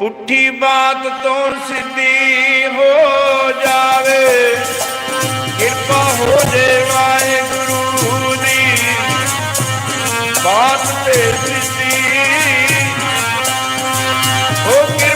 ਪੁੱਠੀ ਬਾਤ ਤੋਂ ਸਿੱਧੀ ਹੋ ਜਾਵੇ। ਕਿਰਪਾ ਹੋ ਜੇ ਵਾਹਿਗੁਰੂ ਦੀ। ਬਾਤ ਤੇ ਸਿੱਧੀ ਹੋ ਕਿਰਪਾ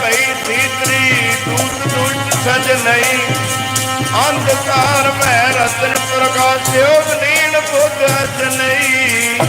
ਪਈ ਤੀਤਰੀ ਦੂਤ ਦੁੱਟ ਸਜ ਨਹੀਂ। ਅੰਧਕਾਰ ਮੈਂ ਰਤਨ ਪ੍ਰਕਾਸ਼ਿਓ ਨੀਲ ਬੁੱਧ ਅਸ ਨਹੀਂ।